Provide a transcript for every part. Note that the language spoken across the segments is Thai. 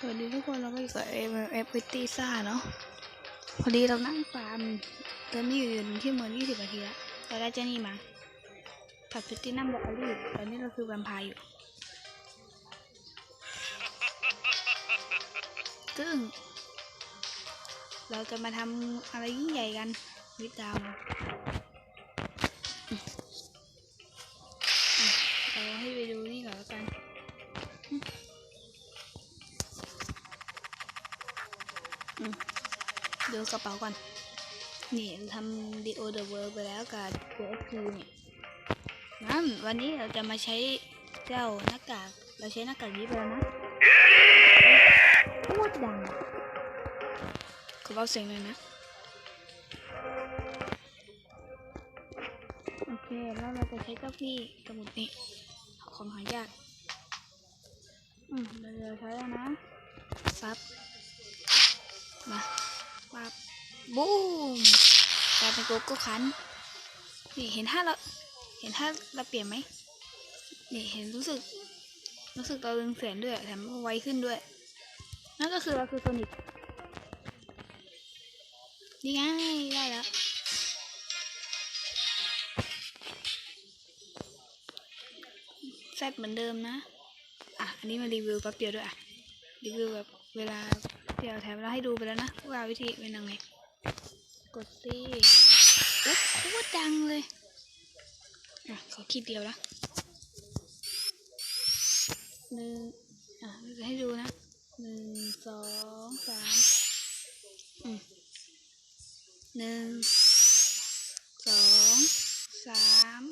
สวัสดีทุกคนเราก็อยู่กับเอฟวิตี้ซ่าเนาะพอดีเรานั่งฟาร์มตอนนี้อยู่ที่เมืองยี่สิบนาทีแล้วเราได้เจนี่มาผัดพิตตี้นัมบอกอลี่ตอนนี้เราคือแวมไพร์อยู่ซึ่งเราจะมาทำอะไรยิ่งใหญ่กันวิดดาว ดูกระเป๋าก่อน นี่ทำดีโอเดอะเวิร์ไปแล้วกับตัวเอฟคูเนี่ยนั่นวันนี้เราจะมาใช้เจ้าหน้ากาก เราใช้หน้ากากนี้ไปแล้วนะพูดดังขอเบาเสียงหน่อยนะ โอเค แล้วเราจะใช้เจ้าพี่สมุดนี่ของหายาก อืมเราจะใช้แล้วนะซับ บูมกลายเป็นโกโก้คันนี่เห็นท่าเราเห็นท่าเราเปลี่ยนไหมนี่เห็นรู้สึก รู้สึกเราเรืองแสงด้วยแถมไวขึ้นด้วย นั่นก็คือเราคือโซนิกนี่ไงได้แล้วแซดเหมือนเดิมนะ อะ อันนี้มารีวิวแป๊บเดียวด้วยอะ รีวิวแบบเวลาเดี๋ยวแถมเราให้ดูไปแล้วนะว่าวิธีเป็นยังไง กดสิอุ๊ยโคตรดังเลยอะขอคิดเดียวนะหนึ่งอะจะให้ดูนะหนึ่งสองสามอืมหนึ่งสองสาม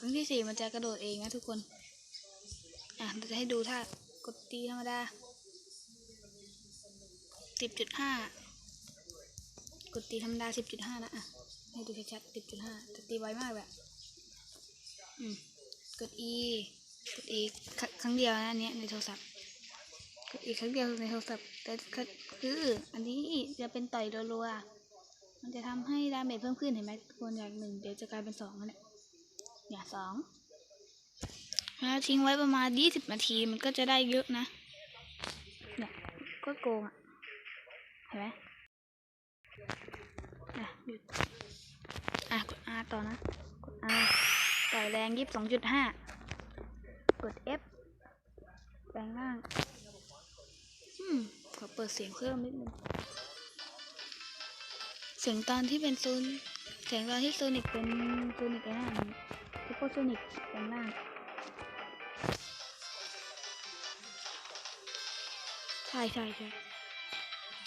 ครั้งที่สี่มันจะกระโดดเองนะทุกคน อะจะให้ดูถ้ากดตีธรรมดาสิบจุดห้า กดตีธรรมดาสิบจุดห้านะอะให้ดูชัดๆสิบจุดห้าต่ตีไวมากแบบอืมกด E กด E ครั้งเดียวนะเนี้ยในโทรศัพท์กด E ครั้งเดียวในโทรศัพท์แต่ก็คืออันนี้จะเป็นต่อยรัวๆมันจะทำให้ดาเมจเพิ่มขึ้นเห็นไหมทุกคนจากหนึ่งเดี๋ยวจะกลายเป็นสองแล้วเนี่ยเนี่ยสองแล้วทิ้งไว้ประมาณยี่สิบนาทีมันก็จะได้เยอะนะเนี่ยก็โกงอะเห็นไหม อะหยุดอะกด R ต่อนะ กด R ต่อยแรงยี่สิบสองจุดห้ากด F แปลงร่างอืมขอเปิดเสียงเพิ่มนิดนึงเสียงตอนที่เป็นโซนเสียงตอนที่โซนิกเป็นโซนิกไอ้นั่นซูเปอร์โซนิกแปลงร่างใช่ใช่ใช่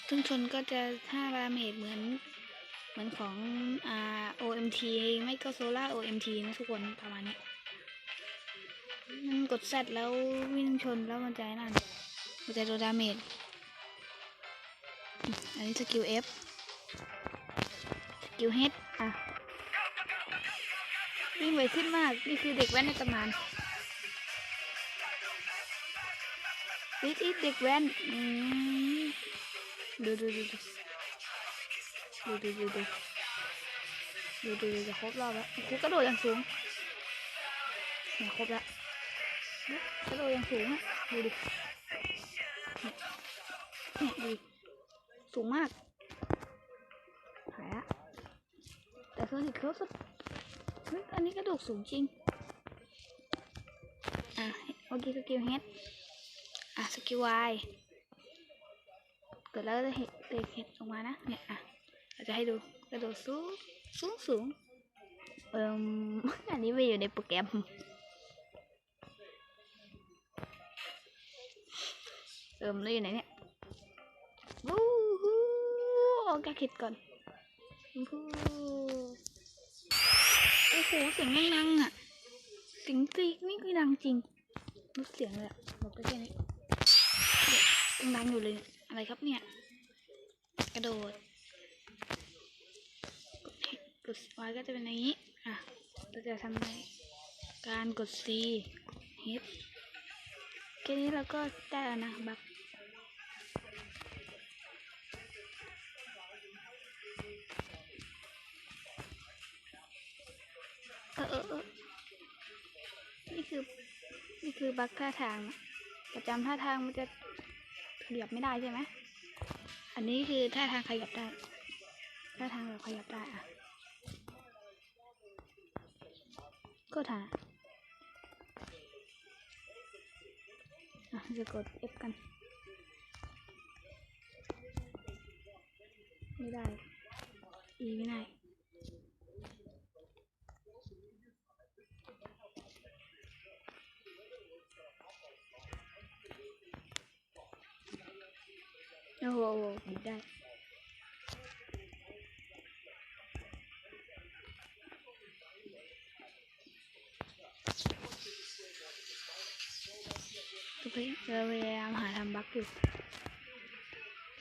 ซึ่งชนก็จะห้าดาเมจเหมือนเหมือนของอ่า OMT ไม่ก็โซล่า OMT นะทุกคนประมาณนี้มันกดแซดแล้ววิ่งชนแล้วมันจะนั่นมันจะโดนดาเมจ อันนี้สกิล F สกิล H อะวิ่งไวขึ้นมาก นี่คือเด็กแว้นในตำนานติดอีเด็กแว้น อืม ดูดูดูดูดูดูดูดูดูดูดูจะครบรอบแล้วโอ้โหกระโดดอย่างสูงเนี่ยครบแล้วเนี่ยกระโดดอย่างสูงอะดูดิเนี่ยเนี่ยดูดิสูงมากหายละแต่คือนี่เขาสุดเฮ้ยอันนี้กระโดดสูงจริง อะโอเคสกิลเฮดอะสกิลวาย กิดแล้วจะเห็นเด็กเห็ดออกมานะเนี่ยอะเราจะให้ดูกระโดดสูงสูงสูงเอ่มอันนี้ไม่อยู่ในโปรแกรมเอิมแล้วอยู่ไหนเนี่ยวู้ฮู้ออกจากเห็ดก่อนวู้โอ้โหเสียงดังๆอะเสียงกรีนี่คือดังจริงลดเสียงเลยอะบอกไปแค่นี้ยังดังอยู่เลย อะไรครับเนี่ย กระโดด กด Y ก็จะเป็นอย่างนี้ อะเราจะทำไงการกด C H แค่นี้เราก็ได้แล้วนะบักเออเออเออนี่คือ นี่คือบักท่าทางนะประจำท่าทางมันจะ ขยับไม่ได้ใช่ไหม อันนี้คือท่าทางขยับได้ท่าทางแบบขยับได้อะก็ท่าอะจะกด F กัน ไม่ได้ E ไม่ได้ โอ้โหบิดได้เราพยายามหาทำบักอยู่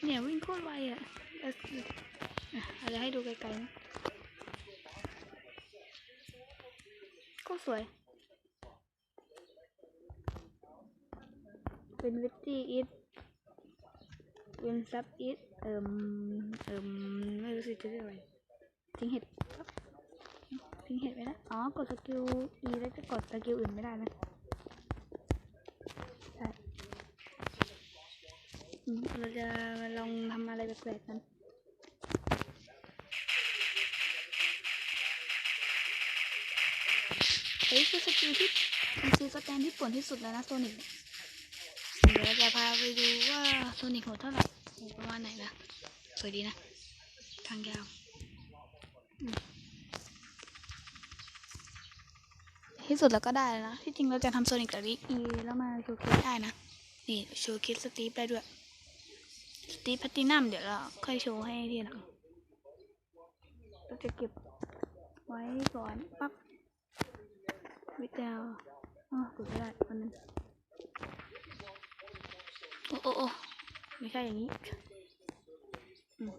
เนี่ยวิ่งโคตรไวอะเอาอะเราจะให้ดูไกลๆนะก็สวย เป็นวิตตี้อิท เป็นซับอิทเอิมเอิมไม่รู้สิจะเรียกอะไรทิ้งเห็ดทิ้งเห็ดไปนะอ๋อกดสกิล E แล้วจะกดสกิลอื่นไม่ได้นะใช่เราจะมาลองทำอะไรแปลกๆกันเฮ้ยคือสกิลที่เป็นสกิลสแตนที่ป่วนที่สุดแล้วนะโซนิกเดี๋ยวเราจะพาไปดูว่าโซนิกโหดเท่าไหร่ โหดประมาณไหนนะ สวยดีนะ ทางยาวอืมที่สุดแล้วก็ได้แล้วนะ ที่จริงเราจะทำโซนิกกับลิอีแล้วมาโชว์เคสได้นะ นี่โชว์เคสสตีฟได้ด้วย สตีฟแพตตินัมเดี๋ยวเราค่อยโชว์ให้ทีหลังเราจะเก็บไว้ก่อนปั๊บวิดาวอ๋อกดไม่ได้อันนึงโอ้โอ้โอ้ ไม่ใช่อย่างนี้อืม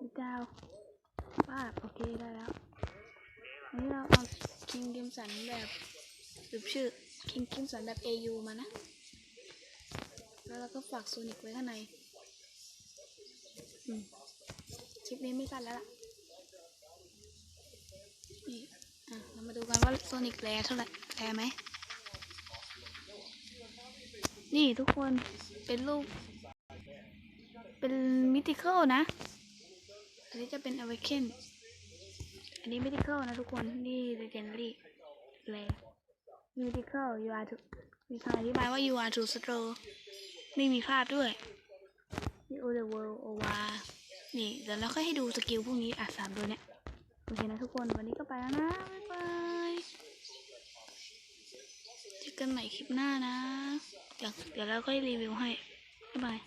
วิดาวป้าโอเคได้แล้วอันนี้เราเอาคิงกิมสันแบบหรือชื่อคิงกิมสันแบบ AU มานะ แล้วเราก็ฝากโซนิกไว้ข้างในอืมคลิปนี้ไม่สั้นแล้วล่ะนี่อะเรามาดูกันว่าโซนิกแรเท่าไหร่แรไหมนี่ทุกคนเป็นรูป เป็นมิติเคิลนะ อันนี้จะเป็นอเวเคนอันนี้มิติเคิลนะทุกคน นี่เลเจนดารี่แรมิติเคิล you are to มีคำอธิบายว่า you are to stroll ไม่มีภาพด้วย you the world over นี่เดี๋ยวเราค่อยให้ดูสกิลพวกนี้อะสามตัวเนี้ยโอเคนะทุกคนวันนี้ก็ไปแล้วนะ บ๊ายบายเจอกันใหม่คลิปหน้านะ เดี๋ยวเดี๋ยวเราก็รีวิวให้ บ๊ายบาย